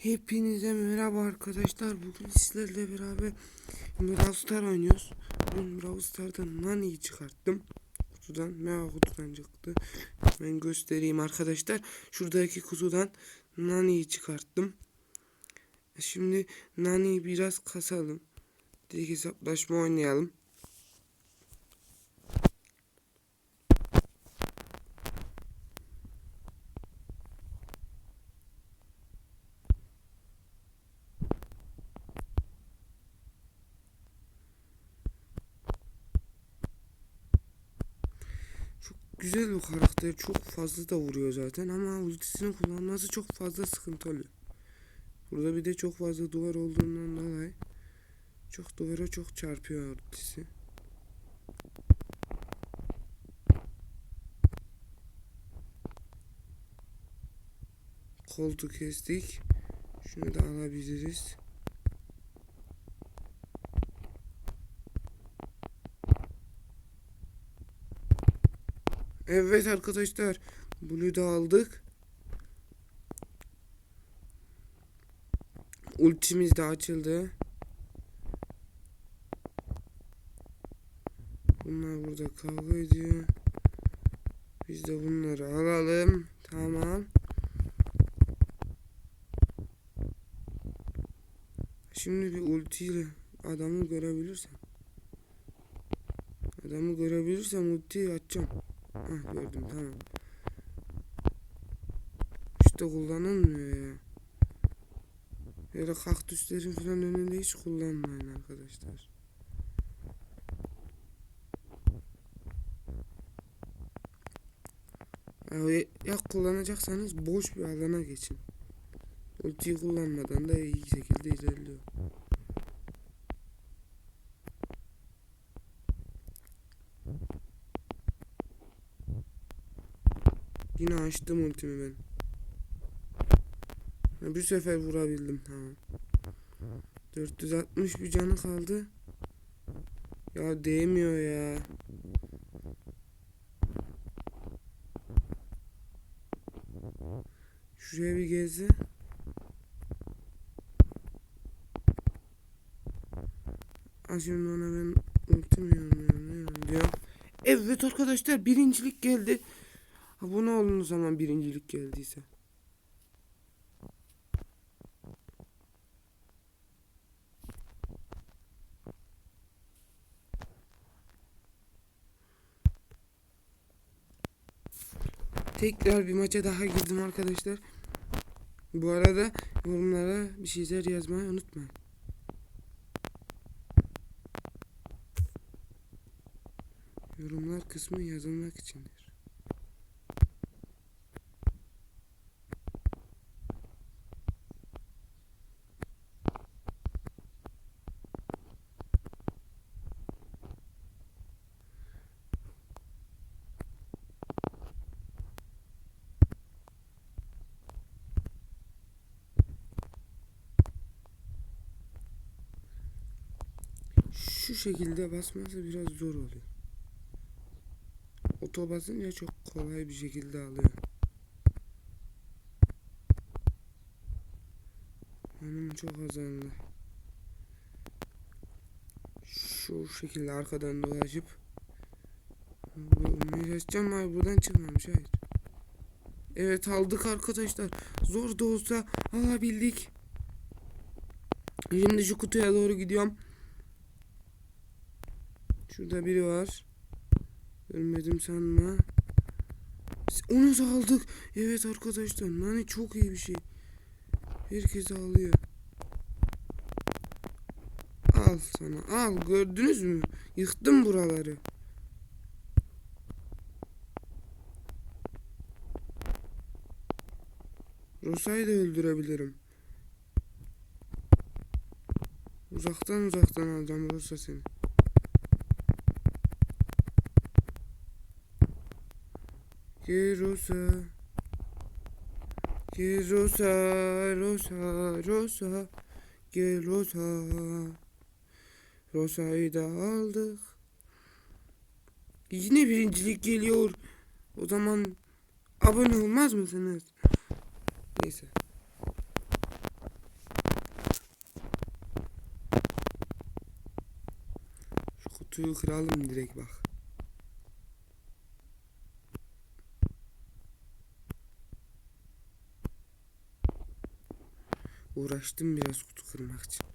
Hepinize merhaba arkadaşlar. Bugün sizlerle beraber Brawl Star oynuyoruz. Bugün Brawl Star'dan Nani'yi çıkarttım. Kutudan, mega kutudan çıktı. Ben göstereyim arkadaşlar. Şuradaki kutudan Nani'yi çıkarttım. Şimdi Nani'yi biraz kasalım. Direkt hesaplaşma oynayalım. Güzel o karakter. Çok fazla da vuruyor zaten ama ultisini kullanması çok fazla sıkıntı oluyor. Burada bir de çok fazla duvar olduğundan dolayı çok duvara çok çarpıyor ultisi. Koltuğu kestik. Şunu da alabiliriz. Evet arkadaşlar. Blue'yu da aldık. Ultimiz de açıldı. Bunlar burada kavga ediyor. Biz de bunları alalım. Tamam. Şimdi bir ultiyle adamı görebilirsem. Adamı görebilirsem ultiyi açacağım. Hah gördüm tamam. İşte kullanılmıyor ya. Böyle kaktüslerin falan önünde hiç kullanmayın arkadaşlar. Ya, ya kullanacaksanız boş bir alana geçin. Ultiyi kullanmadan da iyi şekilde ilerliyor. Yine açtım ultimi ben. Ha, bir sefer vurabildim tamam. 460 bir canı kaldı. Ya değmiyor ya. Şuraya bir gezdi. Ha şimdi ona ben ultim yanıyorum. Evet arkadaşlar birincilik geldi. Abone olun o zaman birincilik geldiyse. Tekrar bir maça daha girdim arkadaşlar. Bu arada yorumlara bir şeyler yazmayı unutmayın. Yorumlar kısmı yazılmak içindir. Şu şekilde basması biraz zor oluyor. Oto basınca çok kolay bir şekilde alıyor. Hanım çok azaldı. Şu şekilde arkadan dolaşıp Miraçcan var buradan çıkmamış hayır. Evet aldık arkadaşlar. Zor da olsa alabildik. Şimdi şu kutuya doğru gidiyorum. Şurada biri var. Ölmedim sanma. Onu da aldık. Evet arkadaşlar. Nani çok iyi bir şey. Herkes alıyor. Al sana. Al. Gördünüz mü? Yıktım buraları. Rosa'yı da öldürebilirim. Uzaktan uzaktan alacağım Rosa seni. Girosa. Girosa, rosa, rosa. Gel rosa. Rosa'yı da aldık. Yine birincilik geliyor. O zaman abone olmaz mısınız? Neyse. Şu kutuyu kıralım direkt bak. Uğraştım biraz kutu kırmak için.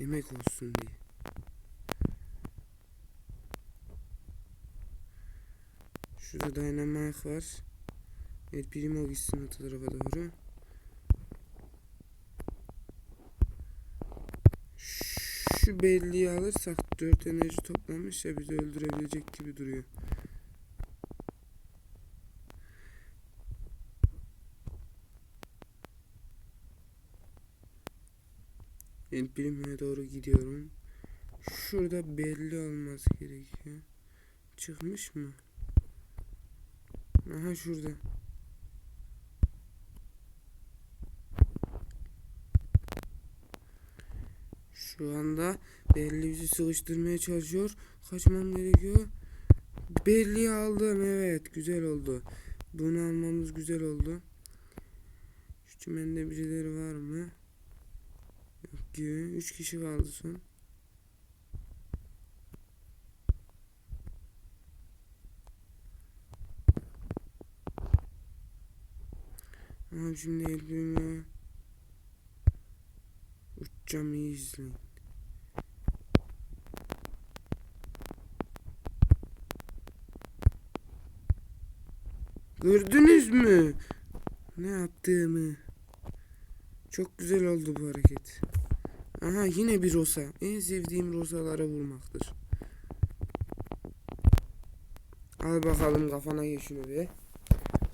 Yemek olsun diye. Şurada dynamite var. El Primo gitsin o tarafa doğru. Şu belliyi alırsak 4 enerji toplamış ya bizi öldürebilecek gibi duruyor. Primo'ya doğru gidiyorum. Şurada belli olması gerekiyor. Çıkmış mı? Aha şurada. Şu anda belli bizi sıkıştırmaya çalışıyor. Kaçmam gerekiyor. Belli aldım evet güzel oldu. Bunu almamız güzel oldu. Şu çimende birileri var mı? Gibi. 3 kişi kaldı son. Ama şimdi elbime uçacağım iyi izleyin. Gördünüz mü? Ne yaptığımı? Çok güzel oldu bu hareket. Aha yine bir rosa. En sevdiğim rosalara vurmaktır. Al bakalım kafana ye şunu be.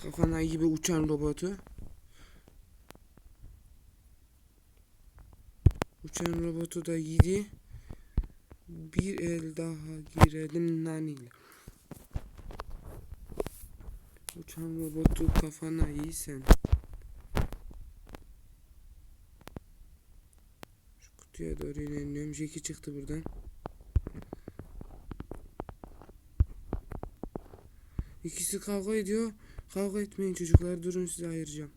Kafana gibi uçan robotu. Uçan robotu da yedi. Bir el daha girelim naniyle. Uçan robotu kafana yiysen. Şu kutuya doğru ilerliyorum. Jackie çıktı buradan. İkisi kavga ediyor. Kavga etmeyin çocuklar. Durun size ayıracağım.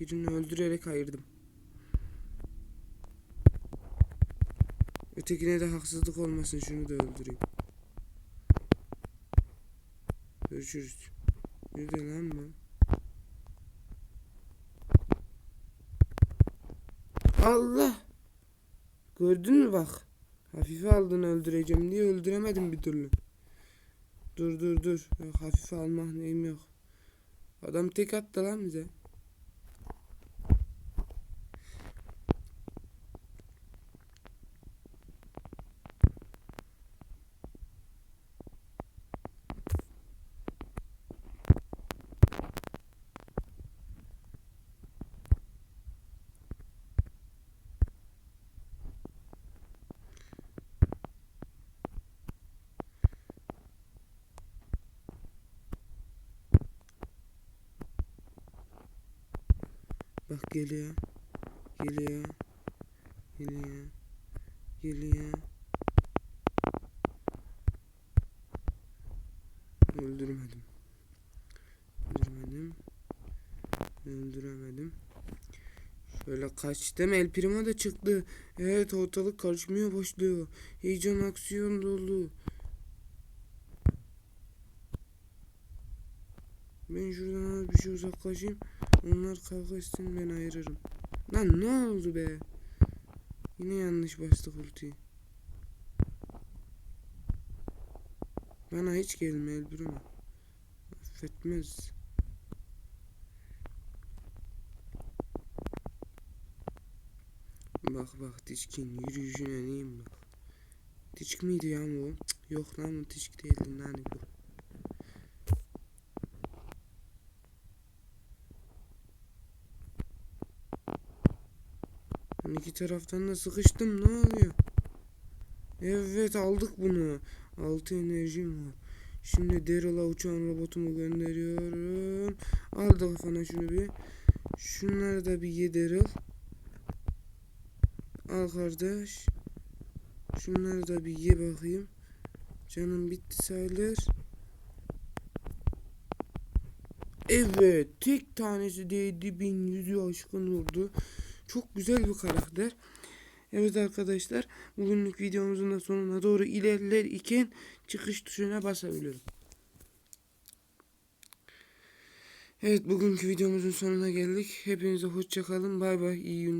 Birini öldürerek ayırdım. Ötekine de haksızlık olmasın. Şunu da öldüreyim. Görüşürüz. Nerede lan bu? Allah! Gördün mü bak? Hafife aldın öldüreceğim diye öldüremedim bir türlü. Dur dur dur. Hafife almak neyim yok. Adam tek attı lan bize. Bak geliyor. Geliyor. Geliyor. Geliyor. Öldürmedim. Öldürmedim. Öldüremedim. Şöyle kaçtım. El Primo da çıktı. Evet ortalık karışmaya başlıyor. Heyecan aksiyon dolu. Ben şuradan az bir şey uzaklaşayım. Onlar kavga etsin ben ayırırım. Lan ne oldu be? Yine yanlış bastık ultiyi. Bana hiç gelme Elbruma. Affetmez. Bak bak Tişkin yürüyüşüne neyim bak. Tişk miydi ya bu? Cık, Yok lan bu Tişk değildi lan bu. Ben iki taraftan da sıkıştım ne oluyor? Evet aldık bunu. Altı enerjim var. Şimdi Daryl'a uçan robotumu gönderiyorum. Al da kafana şunu bir. Şunları da bir ye Daryl. Al kardeş. Şunları da bir ye bakayım. Canım bitti sayılır. Evet tek tanesi bin yüzü aşkın vurdu. Çok güzel bir karakter. Evet arkadaşlar bugünlük videomuzun da sonuna doğru ilerler iken çıkış tuşuna basabiliyorum. Evet bugünkü videomuzun sonuna geldik. Hepinize hoşça kalın. Bay bay. İyi günler.